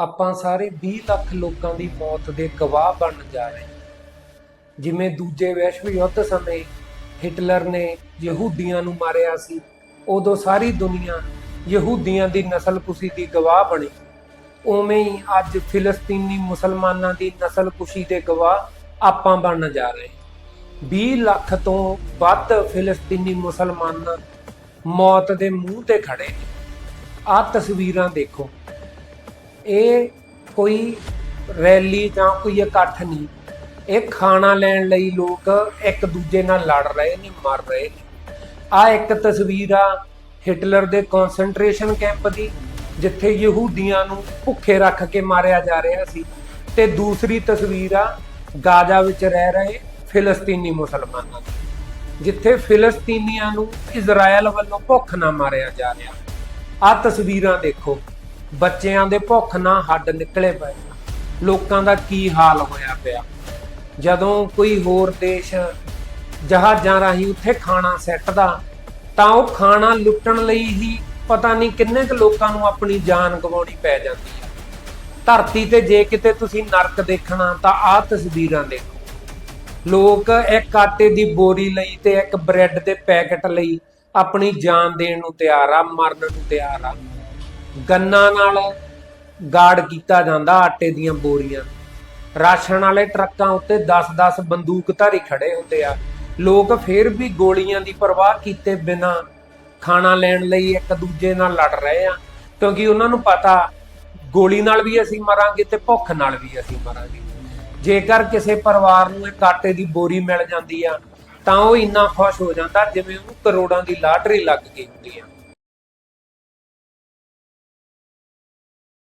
ਆਪਾਂ ਸਾਰੇ 20 ਲੱਖ ਲੋਕਾਂ ਦੀ ਮੌਤ ਦੇ ਗਵਾਹ ਬਣ ਜਾ ਰਹੇ ਜਿਵੇਂ ਦੂਜੇ ਵਿਸ਼ਵ ਯੁੱਧ ਸਮੇਂ ਹਿਟਲਰ ਨੇ ਯਹੂਦੀਆਂ ਨੂੰ ਮਾਰਿਆ ਸੀ, ਉਦੋਂ ਸਾਰੀ ਦੁਨੀਆ ਯਹੂਦੀਆਂ ਦੀ ਨਸਲਕੁਸ਼ੀ ਦੀ ਗਵਾਹ ਬਣੀ। ਉਵੇਂ ਹੀ ਅੱਜ ਫਿਲਸਤੀਨੀ ਮੁਸਲਮਾਨਾਂ ਦੀ ਨਸਲਕੁਸ਼ੀ ਦੇ ਗਵਾਹ ਆਪਾਂ ਬਣਨ ਜਾ ਰਹੇ ਹਾਂ। 20 ਲੱਖ ਤੋਂ ਵੱਧ ਫਿਲਸਤੀਨੀ ਮੁਸਲਮਾਨ ਮੌਤ ਦੇ ਮੂੰਹ ਤੇ ਖੜੇ ਨੇ। ਆਹ ਤਸਵੀਰਾਂ ਦੇਖੋ। ਇਹ ਕੋਈ ਰੈਲੀ ਜਾਂ ਕੋਈ ਇਕੱਠ ਨਹੀਂ। ਇਹ ਖਾਣਾ ਲੈਣ ਲਈ ਲੋਕ ਇੱਕ ਦੂਜੇ ਨਾਲ ਲੜ ਰਹੇ ਨੇ, ਮਰ ਰਹੇ ਨੇ। ਆ ਇੱਕ ਤਸਵੀਰ ਆ ਹਿਟਲਰ ਦੇ ਕਨਸੈਂਟਰੇਸ਼ਨ ਕੈਂਪ ਦੀ, ਜਿੱਥੇ ਯਹੂਦੀਆਂ ਨੂੰ ਭੁੱਖੇ ਰੱਖ ਕੇ ਮਾਰਿਆ ਜਾ ਰਿਹਾ ਸੀ। ਤੇ ਦੂਸਰੀ ਤਸਵੀਰ ਆ ਗਾਜ਼ਾ ਵਿੱਚ ਰਹਿ ਰਹੇ ਫਿਲਸਤੀਨੀ ਮੁਸਲਮਾਨਾਂ ਦੀ, ਜਿੱਥੇ ਫਿਲਸਤੀਨੀਆਂ ਨੂੰ ਇਜ਼ਰਾਈਲ ਵੱਲੋਂ ਭੁੱਖ ਨਾ ਮਾਰਿਆ ਜਾ ਰਿਹਾ। ਆ ਤਸਵੀਰਾਂ ਦੇਖੋ। ਬੱਚਿਆਂ ਦੇ ਭੁੱਖ ਨਾਲ ਹੱਡ ਨਿਕਲੇ ਪਏ। ਲੋਕਾਂ ਦਾ ਕੀ ਹਾਲ ਹੋਇਆ ਪਿਆ? ਜਦੋਂ ਕੋਈ ਹੋਰ ਦੇਸ਼ ਜਹਾਜ਼ਾਂ ਰਾਹੀਂ ਉੱਥੇ ਖਾਣਾ ਸੈੱਟਦਾ, ਤਾਂ ਉਹ ਖਾਣਾ ਲੁੱਟਣ ਲਈ ਹੀ ਪਤਾ ਨਹੀਂ ਕਿੰਨੇ ਕੁ ਲੋਕਾਂ ਨੂੰ ਆਪਣੀ ਜਾਨ ਗਵਾਉਣੀ ਪੈ ਜਾਂਦੀ ਹੈ ਧਰਤੀ ਤੇ ਜੇ ਕਿਤੇ ਤੁਸੀਂ ਨਰਕ ਦੇਖਣਾ, ਤਾਂ ਆਹ ਤਸਵੀਰਾਂ ਦੇਖੋ। ਲੋਕ ਇੱਕ ਆਟੇ ਦੀ ਬੋਰੀ ਲਈ ਤੇ ਇੱਕ ਬ੍ਰੈਡ ਦੇ ਪੈਕਟ ਲਈ ਆਪਣੀ ਜਾਨ ਦੇਣ ਨੂੰ ਤਿਆਰ ਆ, ਮਰਨ ਨੂੰ ਤਿਆਰ ਆ। ਗੰਨਾ ਨਾਲ ਗਾਰਡ ਕੀਤਾ ਜਾਂਦਾ ਆਟੇ ਦੀਆਂ ਬੋਰੀਆਂ। ਰਾਸ਼ਨ ਵਾਲੇ ਟਰੱਕਾਂ ਉੱਤੇ 10-10 ਬੰਦੂਕਧਾਰੀ ਖੜੇ ਹੁੰਦੇ ਆ। ਲੋਕ ਫਿਰ ਵੀ ਗੋਲੀਆਂ ਦੀ ਪਰਵਾਹ ਕੀਤੇ ਬਿਨਾ ਖਾਣਾ ਲੈਣ ਲਈ ਇੱਕ ਦੂਜੇ ਨਾਲ ਲੜ ਰਹੇ ਆ। ਕਿਉਂਕਿ ਉਹਨਾਂ ਨੂੰ ਪਤਾ, ਗੋਲੀ ਨਾਲ ਵੀ ਅਸੀਂ ਮਰਾਂਗੇ ਤੇ ਭੁੱਖ ਨਾਲ ਵੀ ਅਸੀਂ ਮਰਾਂਗੇ। ਜੇਕਰ ਕਿਸੇ ਪਰਿਵਾਰ ਨੂੰ ਇੱਕ ਆਟੇ ਦੀ ਬੋਰੀ ਮਿਲ ਜਾਂਦੀ ਆ, ਤਾਂ ਉਹ ਇੰਨਾ ਖੁਸ਼ ਹੋ ਜਾਂਦਾ ਜਿਵੇਂ ਉਹਨੂੰ ਕਰੋੜਾਂ ਦੀ ਲਾਟਰੀ ਲੱਗ ਗਈ ਹੁੰਦੀ ਆ।